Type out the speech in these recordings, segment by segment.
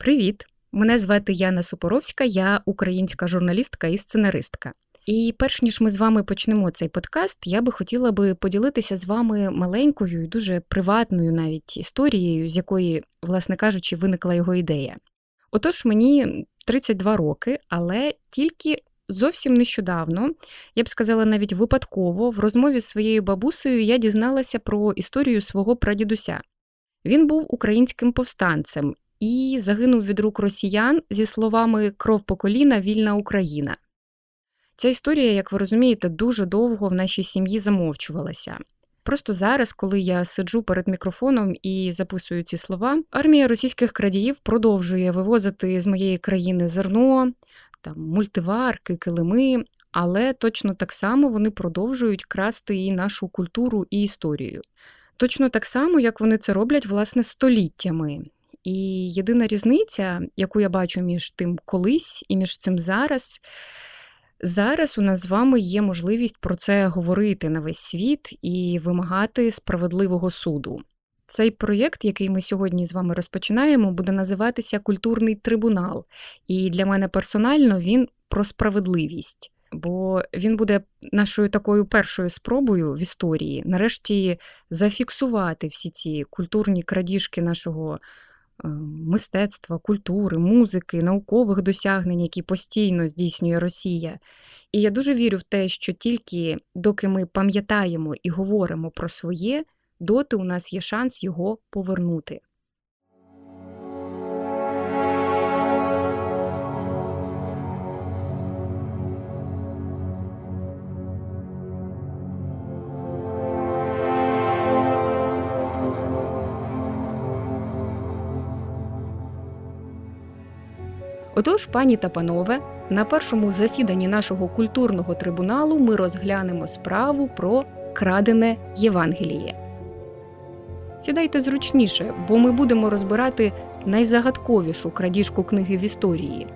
Привіт! Мене звати Яна Супоровська, я українська журналістка і сценаристка. І перш ніж ми з вами почнемо цей подкаст, я би хотіла би поділитися з вами маленькою і дуже приватною навіть історією, з якої, власне кажучи, виникла його ідея. Отож, мені 32 роки, але тільки зовсім нещодавно, я б сказала, навіть випадково, в розмові з своєю бабусею я дізналася про історію свого прадідуся. Він був українським повстанцем і загинув від рук росіян зі словами Кров по коліна, вільна Україна. Ця історія, як ви розумієте, дуже довго в нашій сім'ї замовчувалася. Просто зараз, коли я сиджу перед мікрофоном і записую ці слова, армія російських крадіїв продовжує вивозити з моєї країни зерно, там мультиварки, килими, але точно так само вони продовжують красти і нашу культуру і історію. Точно так само, як вони це роблять власне століттями. І єдина різниця, яку я бачу між тим колись і між цим зараз, зараз у нас з вами є можливість про це говорити на весь світ і вимагати справедливого суду. Цей проєкт, який ми сьогодні з вами розпочинаємо, буде називатися Культурний трибунал. І для мене персонально він про справедливість. Бо він буде нашою такою першою спробою в історії нарешті зафіксувати всі ці культурні крадіжки нашого мистецтва, культури, музики, наукових досягнень, які постійно здійснює Росія. І я дуже вірю в те, що тільки доки ми пам'ятаємо і говоримо про своє, доти у нас є шанс його повернути. Отож, пані та панове, на першому засіданні нашого культурного трибуналу ми розглянемо справу про крадене Євангеліє. Сідайте зручніше, бо ми будемо розбирати найзагадковішу крадіжку книги в історії.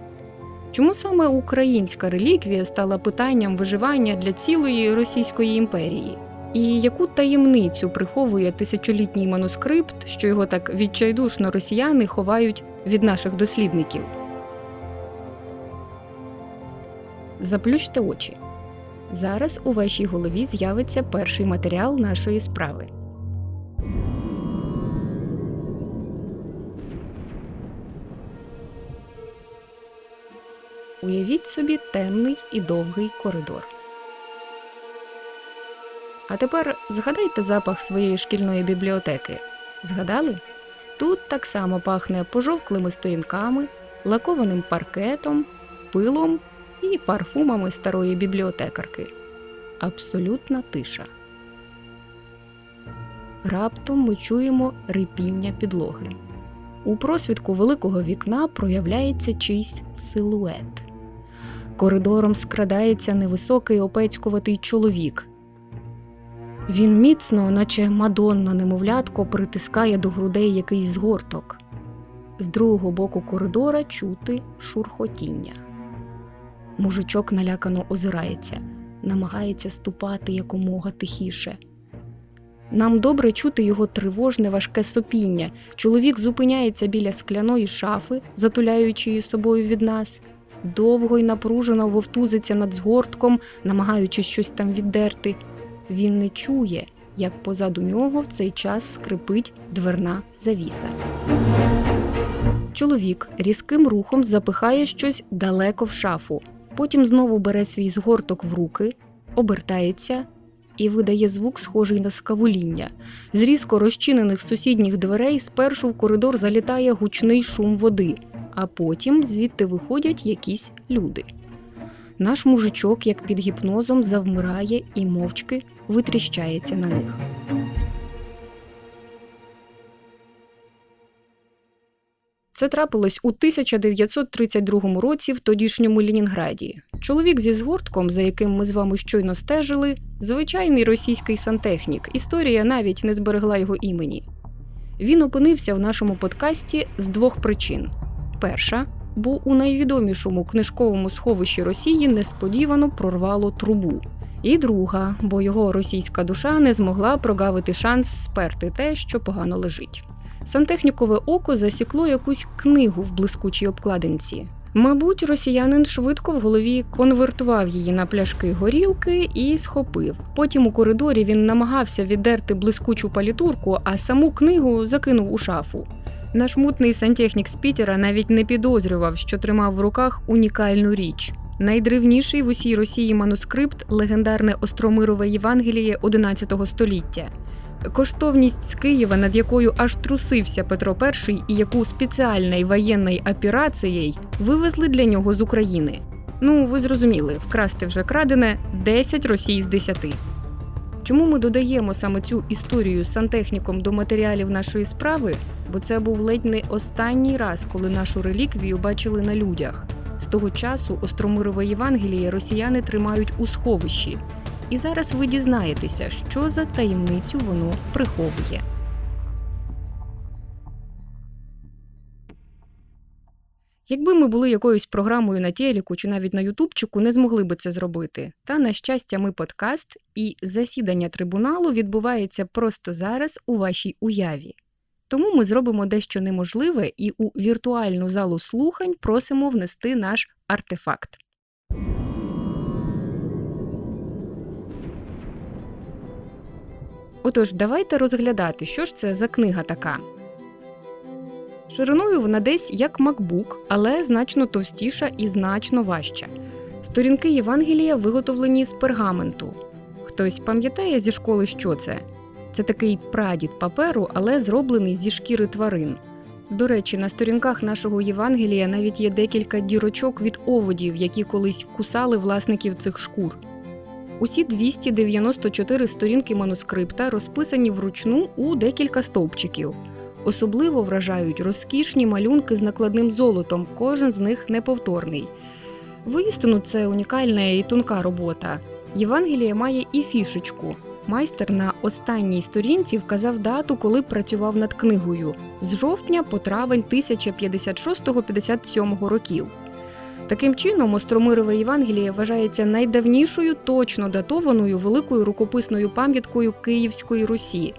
Чому саме українська реліквія стала питанням виживання для цілої Російської імперії? І яку таємницю приховує тисячолітній манускрипт, що його так відчайдушно росіяни ховають від наших дослідників? Заплющте очі. Зараз у вашій голові з'явиться перший матеріал нашої справи. Уявіть собі темний і довгий коридор. А тепер згадайте запах своєї шкільної бібліотеки. Згадали? Тут так само пахне пожовклими сторінками, лакованим паркетом, пилом і парфумами старої бібліотекарки. Абсолютна тиша. Раптом ми чуємо рипіння підлоги. У просвідку великого вікна проявляється чийсь силует. Коридором скрадається невисокий опецькуватий чоловік. Він міцно, наче мадонна немовлятко, притискає до грудей якийсь згорток. З другого боку коридора чути шурхотіння. Мужичок налякано озирається, намагається ступати якомога тихіше. Нам добре чути його тривожне важке сопіння. Чоловік зупиняється біля скляної шафи, затуляючи її собою від нас, довго й напружено вовтузиться над згортком, намагаючись щось там віддерти. Він не чує, як позаду нього в цей час скрипить дверна завіса. Чоловік різким рухом запихає щось далеко в шафу, потім знову бере свій згорток в руки, обертається і видає звук, схожий на скавуління. З різко розчинених сусідніх дверей спершу в коридор залітає гучний шум води, а потім звідти виходять якісь люди. Наш мужичок, як під гіпнозом, завмирає і мовчки витріщається на них. Це трапилось у 1932 році в тодішньому Ленінграді. Чоловік зі згортком, за яким ми з вами щойно стежили, звичайний російський сантехнік. Історія навіть не зберегла його імені. Він опинився в нашому подкасті з двох причин: перша, бо у найвідомішому книжковому сховищі Росії несподівано прорвало трубу. І друга, бо його російська душа не змогла прогавити шанс сперти те, що погано лежить. Сантехнікове око засікло якусь книгу в блискучій обкладинці. Мабуть, росіянин швидко в голові конвертував її на пляшки горілки і схопив. Потім у коридорі він намагався віддерти блискучу палітурку, а саму книгу закинув у шафу. Наш мутний сантехнік з Пітера навіть не підозрював, що тримав в руках унікальну річ. Найдревніший в усій Росії манускрипт легендарне Остромирове Євангеліє XI століття. Коштовність з Києва, над якою аж трусився Петро І і яку спеціальною воєнною операцією вивезли для нього з України. Ну, ви зрозуміли, вкрасти вже крадене 10 Росій з 10. Чому ми додаємо саме цю історію з сантехніком до матеріалів нашої справи? Бо це був ледь не останній раз, коли нашу реліквію бачили на людях. З того часу Остромирове Євангеліє росіяни тримають у сховищі. І зараз ви дізнаєтеся, що за таємницю воно приховує. Якби ми були якоюсь програмою на телеку чи навіть на Ютубчику, не змогли би це зробити. Та на щастя, ми подкаст, і засідання трибуналу відбувається просто зараз у вашій уяві. Тому ми зробимо дещо неможливе і у віртуальну залу слухань просимо внести наш артефакт. Отож, давайте розглядати, що ж це за книга така. Шириною вона десь як MacBook, але значно товстіша і значно важча. Сторінки Євангелія виготовлені з пергаменту. Хтось пам'ятає зі школи, що це? Це такий прадід паперу, але зроблений зі шкіри тварин. До речі, на сторінках нашого Євангелія навіть є декілька дірочок від оводів, які колись кусали власників цих шкур. Усі 294 сторінки манускрипта розписані вручну у декілька стовпчиків. Особливо вражають розкішні малюнки з накладним золотом, кожен з них неповторний. Воістину, це унікальна і тонка робота. Євангеліє має і фішечку. Майстер на останній сторінці вказав дату, коли працював над книгою з жовтня по травень 1056-57 років. Таким чином, Остромирове Євангеліє вважається найдавнішою точно датованою великою рукописною пам'яткою Київської Русі.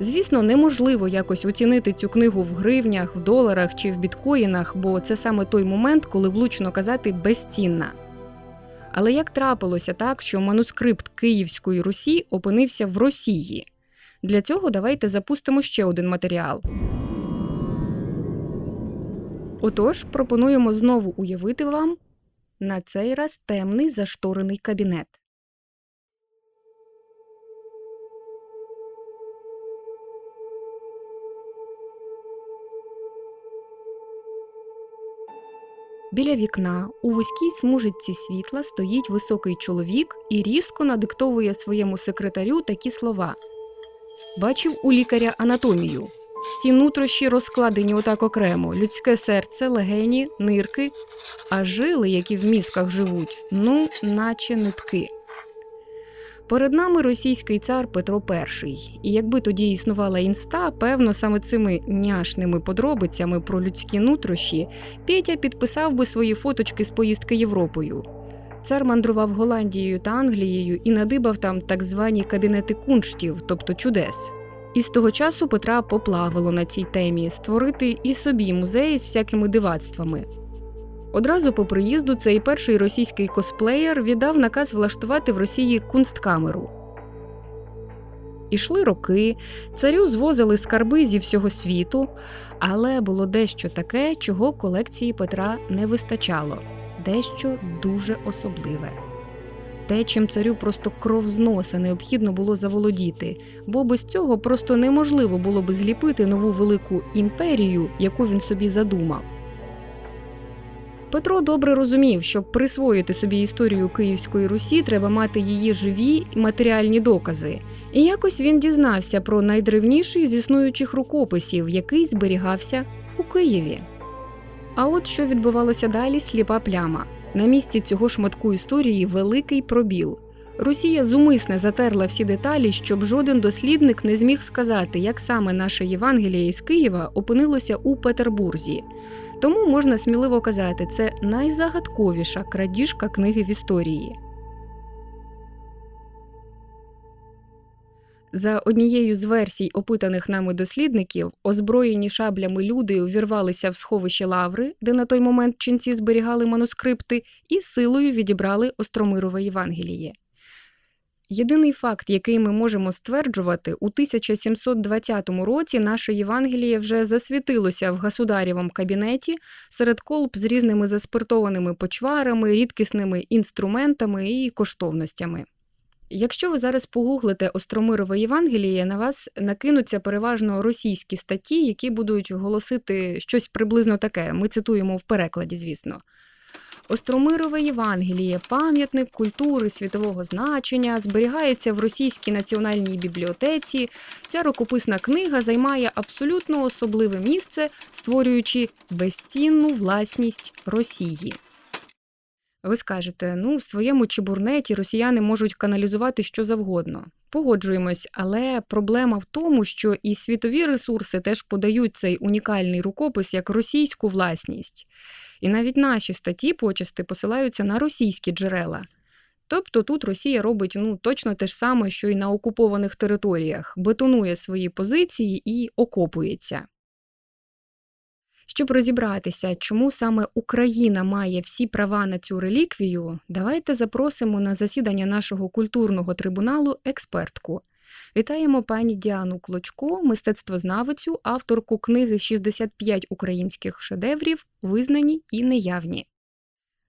Звісно, неможливо якось оцінити цю книгу в гривнях, в доларах чи в біткоїнах, бо це саме той момент, коли влучно казати безцінна. Але як трапилося так, що манускрипт Київської Русі опинився в Росії? Для цього давайте запустимо ще один матеріал. Отож, пропонуємо знову уявити вам на цей раз темний зашторений кабінет. Біля вікна у вузькій смужиці світла стоїть високий чоловік і різко надиктовує своєму секретарю такі слова: Бачив у лікаря анатомію. Всі нутрощі розкладені отак окремо: людське серце, легені, нирки, а жили, які в мізках живуть, ну, наче нитки. Перед нами російський цар Петро І. І якби тоді існувала інста, певно, саме цими няшними подробицями про людські нутрощі Петя підписав би свої фоточки з поїздки Європою. Цар мандрував Голландією та Англією і надибав там так звані кабінети кунштів, тобто чудес. І з того часу Петра поплавило на цій темі створити і собі музеї з всякими дивацтвами. Одразу по приїзду цей перший російський косплеєр віддав наказ влаштувати в Росії кунсткамеру. Ішли роки, царю звозили скарби зі всього світу, але було дещо таке, чого колекції Петра не вистачало, дещо дуже особливе. Те, чим царю просто кров з носа необхідно було заволодіти, бо без цього просто неможливо було би зліпити нову велику імперію, яку він собі задумав. Петро добре розумів, щоб присвоїти собі історію Київської Русі, треба мати її живі і матеріальні докази. І якось він дізнався про найдревніший з існуючих рукописів, який зберігався у Києві. А от що відбувалося далі, сліпа пляма. На місці цього шматку історії великий пробіл. Росія зумисне затерла всі деталі, щоб жоден дослідник не зміг сказати, як саме наше Євангеліє із Києва опинилося у Петербурзі. Тому можна сміливо казати, це найзагадковіша крадіжка книги в історії. За однією з версій опитаних нами дослідників, озброєні шаблями люди увірвалися в сховище лаври, де на той момент ченці зберігали манускрипти, і силою відібрали Остромирове Євангеліє. Єдиний факт, який ми можемо стверджувати, у 1720 році наше Євангеліє вже засвітилося в государєвому кабінеті серед колб з різними заспиртованими почварами, рідкісними інструментами і коштовностями. Якщо ви зараз погуглите Остромирове Євангеліє, на вас накинуться переважно російські статті, які будуть голосити щось приблизно таке. Ми цитуємо в перекладі, звісно. Остромирове Євангеліє, пам'ятник культури світового значення, зберігається в Російській національній бібліотеці. Ця рукописна книга займає абсолютно особливе місце, створюючи безцінну власність Росії. Ви скажете, ну, в своєму чебурнеті росіяни можуть каналізувати що завгодно. Погоджуємось, але проблема в тому, що і світові ресурси теж подають цей унікальний рукопис як російську власність. І навіть наші статті почасти посилаються на російські джерела. Тобто тут Росія робить ну, точно те ж саме, що й на окупованих територіях, бетонує свої позиції і окопується. Щоб розібратися, чому саме Україна має всі права на цю реліквію, давайте запросимо на засідання нашого культурного трибуналу експертку. Вітаємо пані Діану Клочко, мистецтвознавицю, авторку книги «65 українських шедеврів, визнані і неявні.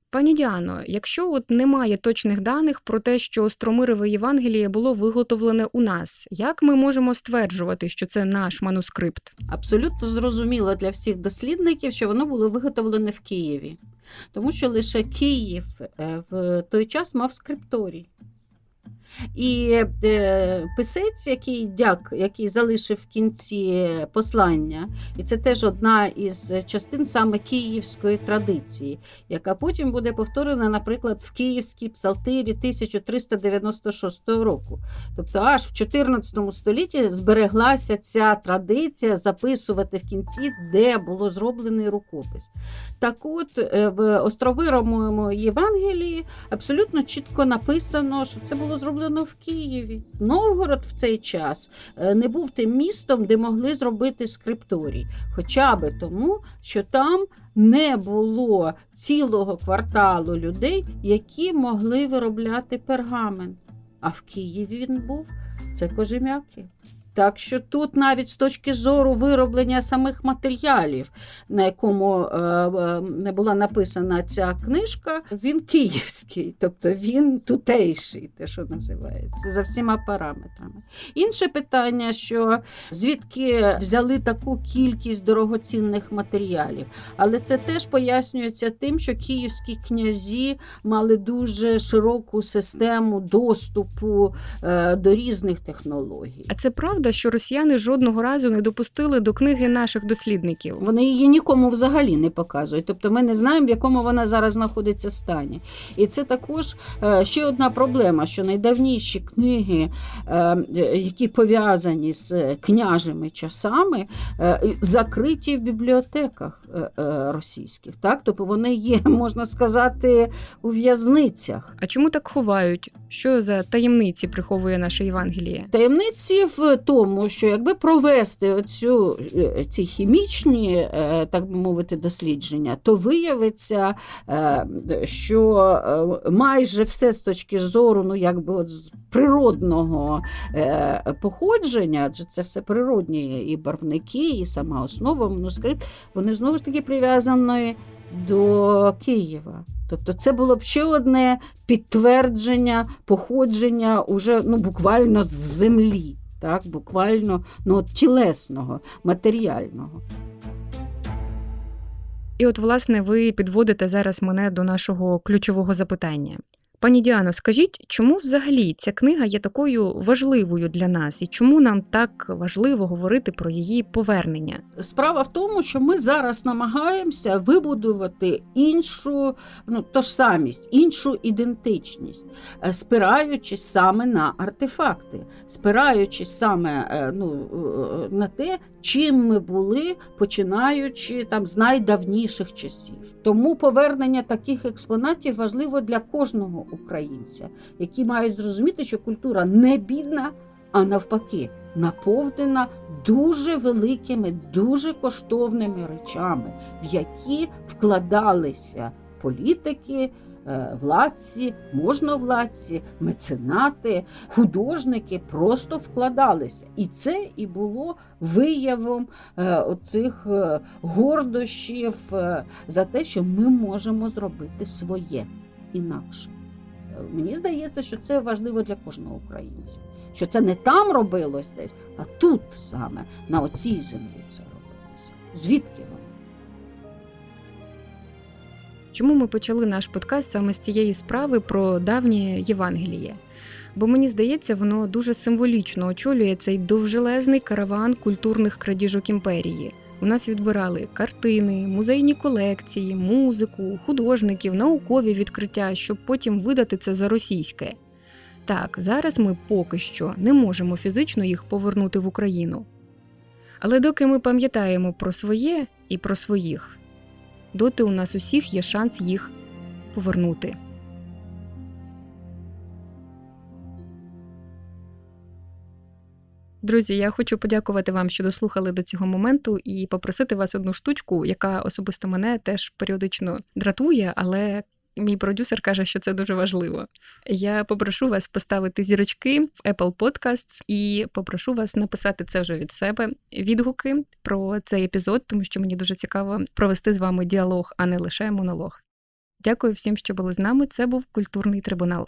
Пані Діано, якщо от немає точних даних про те, що Остромирове Євангеліє було виготовлене у нас, як ми можемо стверджувати, що це наш манускрипт? Абсолютно зрозуміло для всіх дослідників, що воно було виготовлене в Києві, тому що лише Київ е, в той час мав скрипторій. І е, писець, який дяк, який залишив в кінці послання, і це теж одна із частин саме київської традиції, яка потім буде повторена, наприклад, в Київській псалтирі 1396 року. Тобто, аж в 14 столітті збереглася ця традиція записувати в кінці, де було зроблений рукопис. Так от, е, в островиромому Євангелії абсолютно чітко написано, що це було зроблено в Києві. Новгород в цей час е, не був тим містом, де могли зробити скрипторій. Хоча би тому, що там не було цілого кварталу людей, які могли виробляти пергамент. А в Києві він був це кожем'яки. Так що тут навіть з точки зору вироблення самих матеріалів, на якому е, е, не була написана ця книжка, він київський, тобто він тутейший, те, що називається, за всіма параметрами. Інше питання, що звідки взяли таку кількість дорогоцінних матеріалів, але це теж пояснюється тим, що київські князі мали дуже широку систему доступу е, до різних технологій. А це правда, що росіяни жодного разу не допустили до книги наших дослідників. Вони її нікому взагалі не показують. Тобто ми не знаємо, в якому вона зараз знаходиться стані. І це також е, ще одна проблема, що найдавніші книги, е, які пов'язані з княжими часами, е, закриті в бібліотеках російських. Так? Тобто вони є, можна сказати, у в'язницях. А чому так ховають? Що за таємниці приховує наше Євангеліє? Таємниці в тому, що якби провести оцю, е, ці хімічні, е, так би мовити, дослідження, то виявиться, е, що майже все з точки зору, ну якби от природного походження, адже це все природні і барвники, і сама основа манускрипт, вони знову ж таки прив'язані до Києва. Тобто це було б ще одне підтвердження походження уже ну, буквально з землі, так, буквально ну, от тілесного, матеріального. І от, власне, ви підводите зараз мене до нашого ключового запитання. Пані Діано, скажіть, чому взагалі ця книга є такою важливою для нас, і чому нам так важливо говорити про її повернення? Справа в тому, що ми зараз намагаємося вибудувати іншу ну, тожсамість, іншу ідентичність, е, спираючись саме на артефакти, спираючись саме е, ну, е, на те, чим ми були, починаючи там з найдавніших часів. Тому повернення таких експонатів важливо для кожного українця, які мають зрозуміти, що культура не бідна. а навпаки, наповнена дуже великими, дуже коштовними речами, в які вкладалися політики, е, владці, можновладці, меценати, художники просто вкладалися. І це і було виявом е, оцих е, гордощів за те, що ми можемо зробити своє інакше. Мені здається, що це важливо для кожного українця. Що це не там робилось десь, а тут саме, на оцій землі це робилося. Звідки воно? Чому ми почали наш подкаст саме з цієї справи про давнє Євангеліє? Бо мені здається, воно дуже символічно очолює цей довжелезний караван культурних крадіжок імперії. У нас відбирали картини, музейні колекції, музику, художників, наукові відкриття, щоб потім видати це за російське. Так, зараз ми поки що не можемо фізично їх повернути в Україну. Але доки ми пам'ятаємо про своє і про своїх, доти у нас усіх є шанс їх повернути. Друзі, я хочу подякувати вам, що дослухали до цього моменту, і попросити вас одну штучку, яка особисто мене теж періодично дратує, але мій продюсер каже, що це дуже важливо. Я попрошу вас поставити зірочки в Apple Podcasts і попрошу вас написати це вже від себе відгуки про цей епізод, тому що мені дуже цікаво провести з вами діалог, а не лише монолог. Дякую всім, що були з нами. Це був культурний трибунал.